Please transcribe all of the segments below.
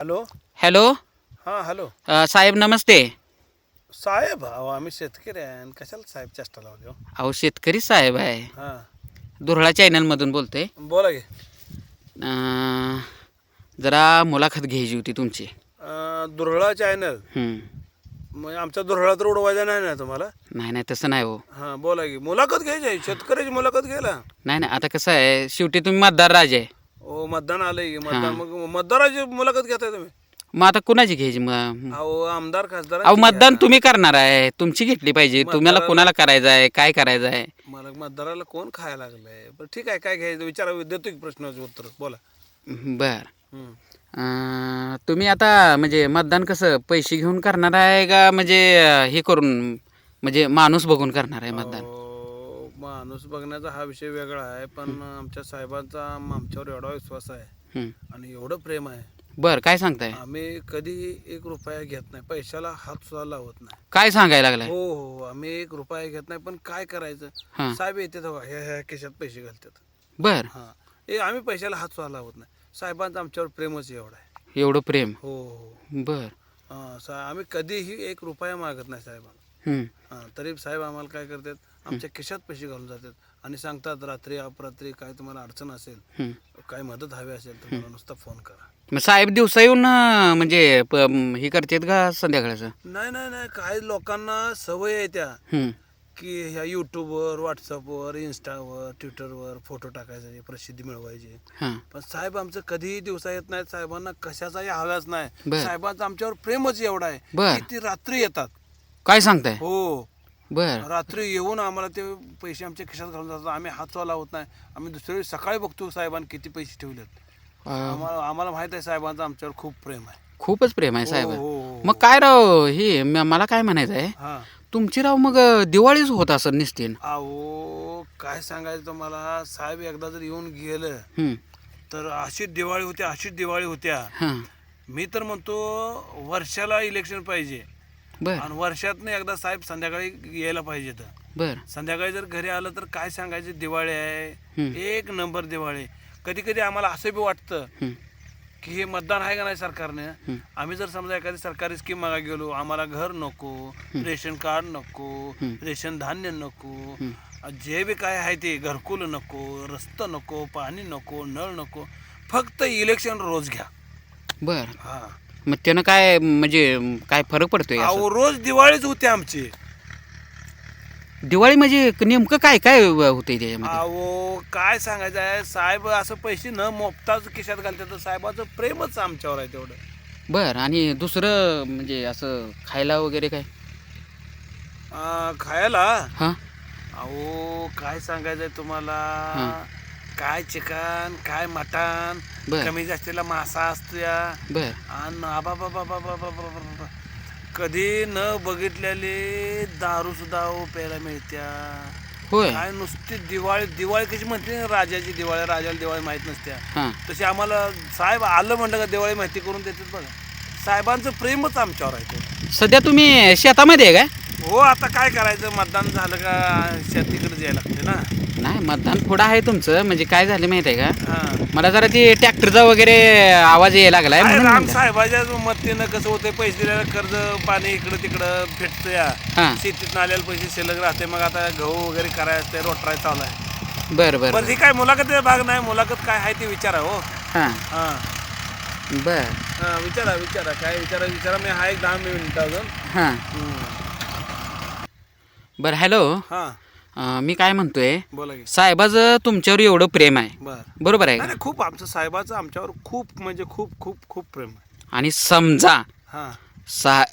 Hello? Hello? हां hello. अ, साहेब नमस्ते. साहेब अहो आम्ही शेतकरी आहे आणि कशाला साहेब चेष्टा लावली हो? अहो शेतकरी साहेब आहे. हां. दुर्ळा चॅनलमधून बोलतोय. बोला की. अ, जरा मुलाखत घ्यायची होती तुमची. अं, दुर्ळा चॅनल? हं. म्हणजे आमचा दुर्ळा तर उडवायचा नाही ना तुम्हाला? नाही नाही तसं नाही हो. हां बोला की. मुलाखत घ्यायची आहे. शेतकऱ्याची मुलाखत घ्यायला. नाही नाही आता कसं आहे शेवटी तुम्ही मतदार राजे. आहे ओ मतदान आलंय. मतदान मग मतदाराची मुलाखत घेताय तुम्ही? मग आता कुणाची घ्यायची मग? अहो आमदार खासदार अहो मतदान तुम्ही करणार आहे. तुमची घेतली पाहिजे. तुम्हाला कुणाला करायचं आहे? काय करायचं आहे? मला मतदाराला कोण खायला लागलंय? बरं ठीक आहे काय घ्यायचं? विचारा देतो की प्रश्नाचं उत्तर. बोला. बर. हं. अ, तुम्ही आता म्हणजे मतदान कसं? पैसे घेऊन करणार आहे का? म्हणजे अ, हे करून म्हणजे माणूस बघून करणार आहे मतदान? अहो, माणूस बघण्याचा हा विषय वेगळा आहे पण आमच्या साहेबांचा आमच्यावर एवढा विश्वास आहे हं. आणि एवढं प्रेम आहे. बर काय सांगताय? आम्ही कधी एक रुपया घेत नाही पैशाला हात सुद्धा लावत नाही. काय सांगायला लागलाय? हो हो आम्ही एक रुपया घेत नाही पण काय करायचं? हां. साहेब येते केशात पैसे घालतात. बर. हां. हे आम्ही पैशाला हात सुद्धा लावत नाही. साहेबांचं आमच्यावर प्रेमच एवढं आहे. एवढं प्रेम? हो हो. बर. हां सा आम्ही कधीही एक रुपया मागत नाही साहेबांना. हं. तरी साहेब आम्हाला काय करतात आमच्या खिशात पैसे घालून जातात आणि सांगतात रात्री अपरात्री काय तुम्हाला अडचण असेल हं. काय मदत हवी असेल तर मला नुसता फोन करा मग साहेब दिवसा येऊन अं, म्हणजे प- म, हे करतात का संध्याकाळचं नाही नाही नाही काही लोकांना सवय आहे त्या हं. की ह्या यूट्यूबवर व्हॉट्सअपवर इंस्टावर ट्विटरवर फोटो टाकायचे प्रसिद्धी मिळवायची हां पण साहेब आमचं कधीही दिवसा येत नाहीत साहेबांना कशाचाही हव्याच नाही बर. साहेबांचं आमच्यावर प्रेमच एवढा आहे बर. की ती रात्री येतात काय सांगताय? हो. बर. रात्री येऊन आम्हाला ते पैसे आमच्या खिशात घालून जातात. आम्ही हात चाला होत नाही. आम्ही दुसऱ्या दिवशी सकाळी बघतो साहेबांनी किती पैसे ठेवलेत. आम्हाला आम्हाला माहीत आहे साहेबांचं आमच्यावर खूप प्रेम आहे. खूपच प्रेम आहे हो, साहेब. हो, हो. मग काय राव हे म- मला काय म्हणायचं आहे? हा. तुमची राव मग दिवाळीच होत असं निसतीन अहो काय सांगायचं तुम्हाला? साहेब एकदा जर येऊन गेलं. तर अशीच दिवाळी होत्या अशीच दिवाळी होत्या. हां. मी तर म्हणतो वर्षाला इलेक्शन पाहिजे. बर. आणि वर्षातनं एकदा साहेब संध्याकाळी यायला पाहिजे तर. बर. संध्याकाळी जर घरी आलं तर काय सांगायचं? दिवाळी आहे. एक नंबर दिवाळी. कधी कधी आम्हाला असं बी वाटतं. की हे मतदान आहे का नाही सरकारने. आम्ही जर समजा एखादी सरकारी स्कीम मागा गेलो आम्हाला घर नको रेशन कार्ड नको. रेशन धान्य नको. जे बी काय आहे ते घरकुल नको रस्ता नको पाणी नको नळ नको फक्त इलेक्शन रोज घ्या. बर. हा. मग त्यानं काय म्हणजे काय फरक पडतोय असं? अहो रोज दिवाळीच होते आमची. दिवाळी म्हणजे नेमकं काय काय होतंय त्याच्यामध्ये? अहो काय सांगायचं आहे? साहेब असं पैसे न मोपताच खिशात घालतात तर साहेबाचं प्रेमच आमच्यावर आहे तेवढं. बर आणि दुसरं म्हणजे असं खायला वगैरे काय? अं, खायला? हां. अहो काय सांगायचंय तुम्हाला. काय चिकन काय मटण बर. कमी जास्तीला मासा असतोया. बर. आणि आबा बाबा बाबा बाबा बाबा कधी न बघितलेले दारू सुद्धा अहो प्यायला मिळत्या. होय. काय नुसती दिवाळी दिवाळी कशी म्हणते ना, राजाची दिवाळी राजाला दिवाळी माहीत नसत्या. हां. तशी आम्हाला साहेब आलं म्हणलं का दिवाळी माहिती करून देतात बघा. साहेबांचं प्रेमच आमच्यावर आहे ते. सध्या तुम्ही शेतामध्ये आहे काय? हो आता काय करायचं? मतदान झालं का शेतीकडे जायला लागते ना? नाही मतदान पुढं आहे तुमचं. म्हणजे काय झालं माहिती आहे का? हां. मला जरा ते ट्रॅक्टरचा वगैरे आवाज यायला लागलाय काय म्हणून राम म्हणलं. साहेबाच्या मतीनं कसं होतंय पैसे दिलेलं कर्ज पाणी इकडं तिकडं भेटतं या. हां. शेतीत आलेले पैसे शिल्लक राहते मग आता गहू वगैरे करायचं असते रोटराय चालू आहे. बरं बरं पण ही काय मुलाखत भाग नाही. मुलाखत काय आहे ते विचारा हो. हां. हां. बरं. हां विचारा विचारा. काय विचारा विचारा. मी हा एक दहा मिनिट अजून. हां. बरं हॅलो. हां. अं, मी काय म्हणतोय? बोला की. साहेबाचं तुमच्यावर एवढं प्रेम आहे. बर. बरोबर आहे नाही का? नाही, खूप आमचं साहेबाचं आमच्यावर खूप म्हणजे खूप खूप खूप प्रेम आहे. आणि समजा हां. सा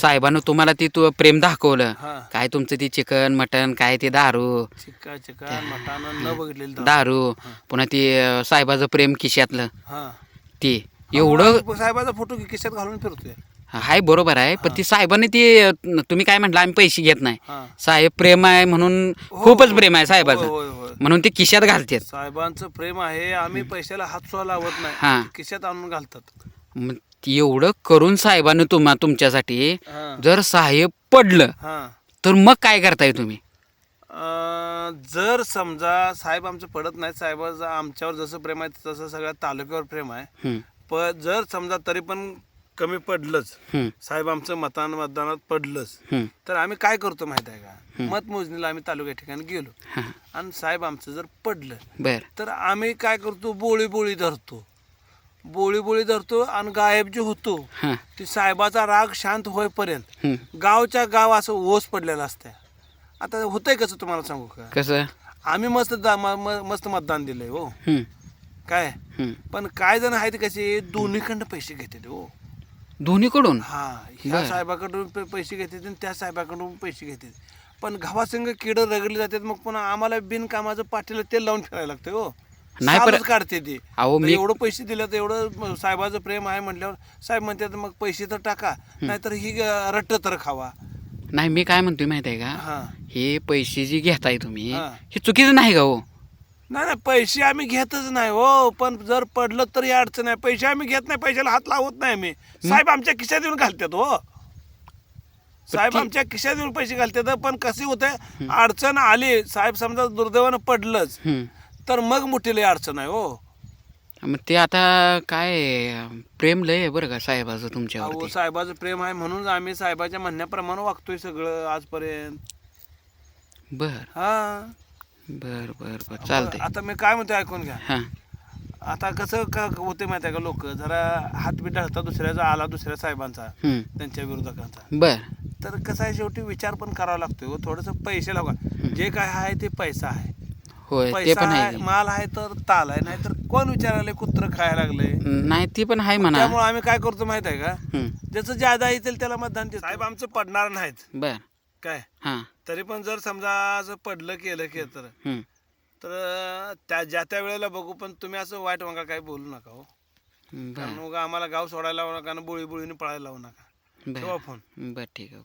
साहेबानं तुम्हाला ती तू प्रेम दाखवलं. हां. काय तुमचं ती चिकन मटन काय ते दारू? चिकन मटण न बघितलेलं दारू. दारू. पुन्हा ती अं, साहेबाचं प्रेम खिशातलं. हां. ते. एवढं साहेबाचा फोटो खिशात घालून फिरतोय. हाय बरोबर आहे. पण ती साहेबांनी ती तुम्ही काय म्हटलं आम्ही पैसे घेत नाही. हां. साहेब प्रेम आहे म्हणून हो, खूपच हो. प्रेम आहे होय साहेबाचं. होय म्हणून ते खिशात घालतात. साहेबांचं प्रेम आहे आम्ही पैशाला हात सुद्धा लावत हां. नाही खिशात आणून घालतात. मग एवढं करून साहेबानं तुम्हा तुमच्यासाठी हां. जर साहेब पडलं हां. तर मग काय करताय तुम्ही? अं, जर समजा साहेब आमचं पडत नाही साहेबाचं आमच्यावर जसं प्रेम आहे तसं सगळ्या तालुक्यावर प्रेम आहे. हं. प जर समजा तरी पण कमी पडलंच. साहेब आमचं मतान मतदानात पडलंच. तर आम्ही काय करतो माहीत आहे का? मतमोजणीला आम्ही तालुक्या ठिकाणी गेलो. हां. आणि साहेब आमचं जर पडलं बर. तर आम्ही काय करतो? बोळी बोळी धरतो. बोळी बोळी धरतो आणि गायब जे होतो ती साहेबाचा राग शांत होईपर्यंत. गावच्या गाव असं ओस पडलेलं असतं. आता होतंय कसं तुम्हाला सांगू का? कसं? आम्ही मस्त मस्त मतदान दिलंय हो. काय. पण काय जण आहेत कसे? दोन्हीकडनं पैसे घेतात हो. दोन्हीकडून? हा ह्या बरं. साहेबाकडून पे- पैसे घेतात आणि त्या साहेबाकडून पैसे घेतात पण गावासंग किडं रगडली जातात मग पुन्हा आम्हाला बिनकामाचं पाठीला तेल लावून फिरायला लागतं हो. नाही पर- सालच काढते ते. अहो तर मी एवढं पैसे दिलं तर एवढं म- साहेबाचं प्रेम आहे म्हटल्यावर साहेब म्हणतात मग पैसे तर टाका नाहीतर ही रट्ट तर खावा. नाही मी काय म्हणतोय माहिती आहे का? हा. हे पैसे जे घेताय तुम्ही हा. हे चुकीचं नाही का हो? नाही नाही पैसे आम्ही घेतच नाही हो पण जर पडलं तर अडचण आहे. पैसे आम्ही घेत नाही पैशाला हात लावत नाही आम्ही साहेब आमच्या खिशात येऊन घालतात हो. साहेब आमच्या खिशात येऊन पैसे घालतात पण कशी होते? अडचण आली. साहेब समजा दुर्दैवानं पडलंच. तर मग मोठी लई अडचण आहे हो. मग ते आता काय प्रेम लय आहे बरं का साहेबाचं तुमच्यावरती? साहेबाचं प्रेम आहे म्हणून आम्ही साहेबाच्या म्हणण्याप्रमाणे वागतोय सगळं आजपर्यंत. बर. हा. बर बर बर. चालतंय. आता मी काय म्हणतो ऐकून घ्या. हां. आता कसं का होते माहिती आहे का लोक? जरा हात बीट ढळतात दुसऱ्याचा आला दुसऱ्या साहेबांचा. त्यांच्या विरोधकांचा. बर. तर कसं आहे शेवटी विचार पण करावा लागतोय हो थोडंसं पैसे लावा. जे काय आहे ते पैसा आहे. होय ते पैसा पण आहे. आहे माल आहे तर ताल आहे नाहीतर कोण विचारायला कुत्र खायला लागले? नाही ती पण आहे म्हणा. त्यामुळे आम्ही काय करतो माहीत आहे का. ज्याचं ज्यादा येतील त्याला मतदान देतो. साहेब आमचं पडणार नाहीत. बर. काय? हां. तरी पण जर समजा असं पडलं केलं की तर. तर त्या ज्या त्या वेळेला बघू पण तुम्ही असं वाईट वांगा काही बोलू नका हो. कारण उगा आम्हाला गाव सोडायला लावू नका आणि बोळी बोळीने पळायला लावू नका. ठेवा फोन. बर ठीक आहे.